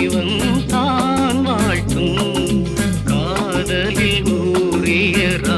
இறைவன் தான் வாழ்த்தும். காதலில் ஊறியரா